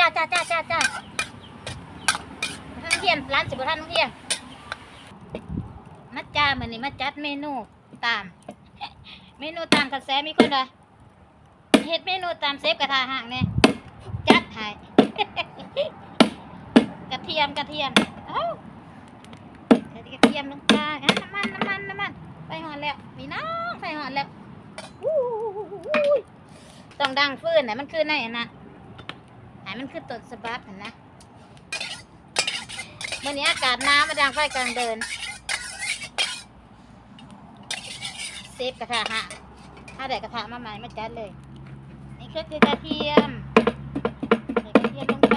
จ้าจ้าจ้าจ้าจ้าท่านเทียนร้านสิบท่านเทียนมัดจ้าเหมือนนี่มาจัดเมนูตาม เมนูตามกระแสมีคนว่าเฮ็ดเมนูตามเซฟกระทาห่างเนี่ยจัดให้กระเทียมกระเทียมเอ้ากระเทียมลงไปน้ำมันน้ำมันน้ำมันไฟหอนแล้วมีน้องไฟหอนแล้วต้องดังฟื้นไหนมันคือไหนอะนะ ไหนมันคือต้นสะบัดอะนะเมื่อนี้อากาศนาวมาดังไฟกลางเดินเซฟกระทะฮะถ้าได้กระทะมาใหม่มาจัดเลย นี่ก็คือกระเทียมใส่กระเทียมลงไป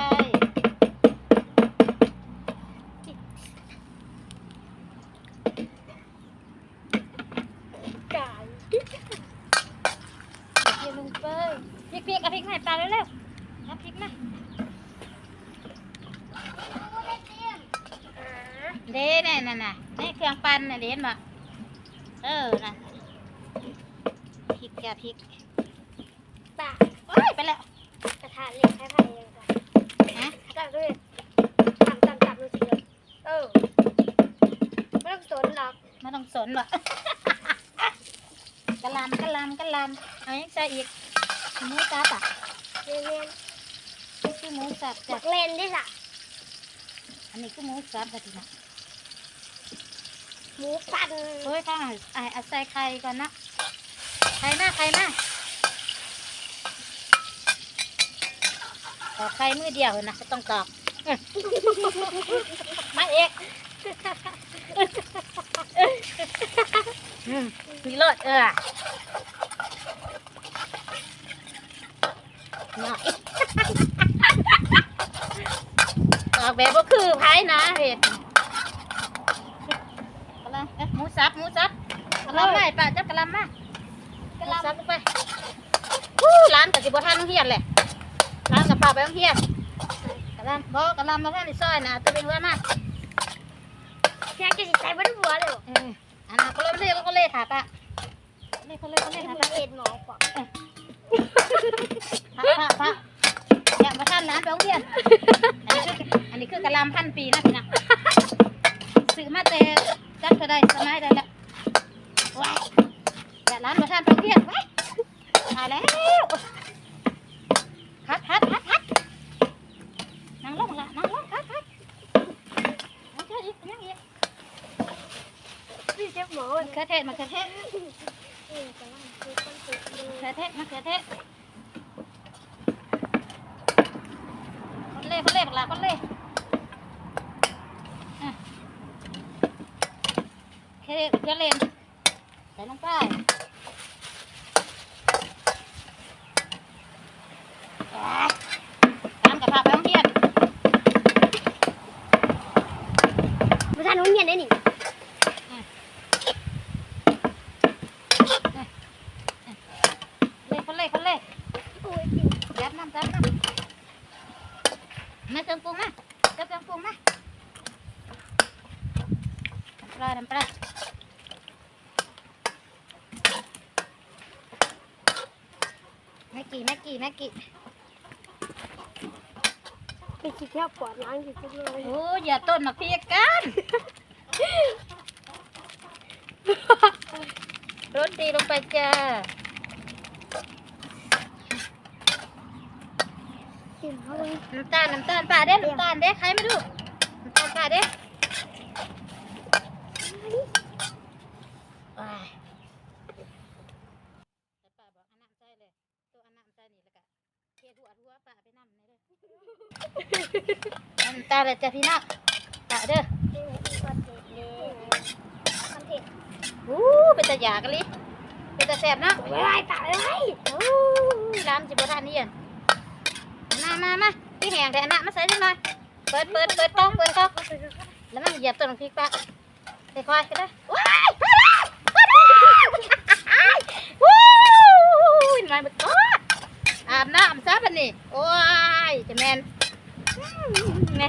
ไก่กระเทียมลงไปพริกริกเอาพริกให้ปลาเร็วๆ เอาพริกมาเด้เนี่ยน่ะน่ะนี่เครื่องปั่นน่ะเด่นบ่เออน่ะพริกจ้ะพริกปากโอ้ยไปแล้วกระทะเหล็กให้ไผ่ยังไงฮะจับด้วยจับจับจับดูสิเลยเออไม่ต้องสนหรอกไม่ต้องสนบ่กะหลำกะหลำกะหลำเอายังใส่อีกหมูสับอะเนียนนี่ คือหมูสับๆจ้ะบักเลนด้วยล่ะอันนี้คือหมูสับค่ะทีนะหมูปั่นโอ้ยข้างไอ้เอาใส่ไข่ก่อนนะไข่มาไข่มาตอกไข่มือเดียวนะไม่ต้องตอกอื้อมาเอกอืมมีรสเออหน่อย ตอกแบบก็คือไผ่นะเห็ดกะลาเอ๊ะหมูสับหมูสับกะลาไม่ป้าจับกะลามากระหมูลำสับลงไปฮู้ร้านกับสิบท่านต้องเฮียนแหละร้านกับป้าไปต้องเฮียนกะลาบอกกะลามาท่านในซอยนะตัวเป็นว่ามาแค่จะใส่บนหัวเลยเอออันนั้นก็เล่ก็เล่ถาป้าเล่ก็เล่ก็ให้เล่หถามูป้าเอ็ดหมอกว่าพระพระพระอย่ามาท่านร้านไปต้องเฮียน อันนี้คืออันนี้คือกะลามพันปีนะพี่นะซื้อมาแต่จักเท่าใดสมัยใดละว้ายอย่าร้านมาท่านไปต้องเฮียนไว้ตายแล้วฮัดฮัดฮัดฮัดนั่งลงละนั่งลงฮัดฮัดนั่งเถอะอีกนั่งอีกพี่เจ็บหมอมะเขือเทศมะเขือเทศเออกระลำคือคนติดมือมะเขือเทศมะเขือเทศคนเล่คนเล่บักลาคนเล่อะ เคเเคเล่นใส่ลงไปตามกระเพาไปห้องเรียนไม่ทันนุ่นเงียนได้นี่เล่คนเล่คนเล่โอ้ยยัดน้ำยัดน้ำมาเติมปรุงมาเติมปรุงมา ปลาน้ำปลาแม่กี่แม่กี่แม่กี่ไปคิดแค่ปวดล้างที่สุดเลยโอ้อย่าต้นมาเพียกันรสดีลงไปจ้ากินเขาเลยน้ำตาลน้ำตาลป่าเด้น้ำตาลเด้ใครไม่รู้น้ำตาลป่าเด้ว้ายแต่ป่าบอกอันน้ำใจเลยตัวอันน้ำใจนี่แล้วก็เทหัวหัวป่าไปน้ำนี่เลย น้ำตาลเลยจ้ะพี่น้องป่าเด้อนี่ไงที่คอนเทนต์เลยคอนเทนต์อู้เป็นตาหยากะลิเป็นตาแสบเนาะไว้ไว้ตายไว้โอ้ยร้านจิบทานนี่อะมามามาพี่แหงแต่อันน่ะมาใส่จังหน่อยเปิดเปิดเปิดกล้องเปิดกล้องแล้วมันเหยียบต้นพริกปะค่อยๆก็ได้ว้ายมาแล้วมาแล้ววู้ยนายมันก็อาบน้ำซะปะนี่โอ้ยจะแมน ไง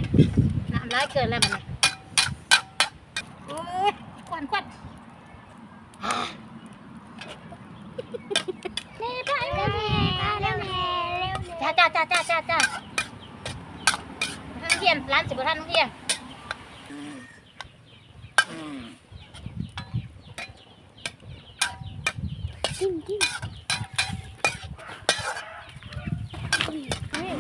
น้ำร้ายเกินแล้วมันนี่โอ้ยควันควันอ่านี่ไปเร็แล้ววแม่เร็วแม่เร็วแม่จ้าจ้าจ้าจ้าจ้าจ้ารียนร้านสิบท่านโรงเรียนจิ้มจิ้มนี่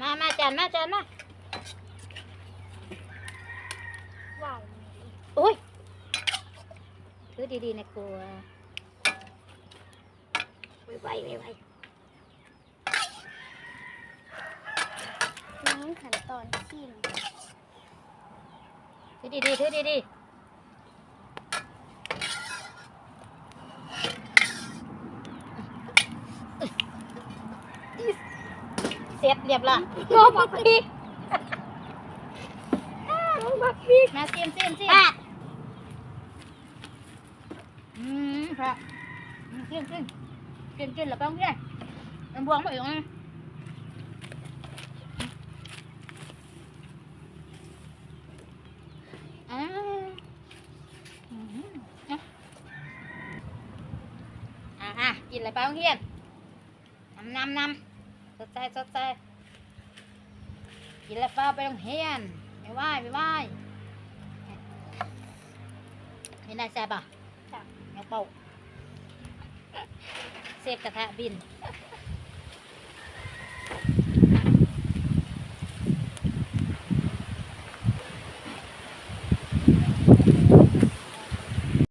มามาจา นมาจานมาว้าวโอ้ยดูดีๆนะครัวไม่ไหวไม่ไหวนี่ขั้นตอนชิมดูดีๆดูดีๆ เสร็จเรียบร้อยก็บักพริกบักพริกมาเสียมเสียมเสียมอะอืมครับเสียมเสียมเสียมเสียมแล้วก็เสียมมันบวงไปอยู่นะอ่าอืมอะอะอะกินอะไรไปโรงเรียนนำนำนำสดใจสดใจ กินอะไรเปล่าไปโรงเรียนไม่ไหวไม่ไหวเห็นได้แซ่บอะจ้ะเงาเป่าเซฟกระทะบินอ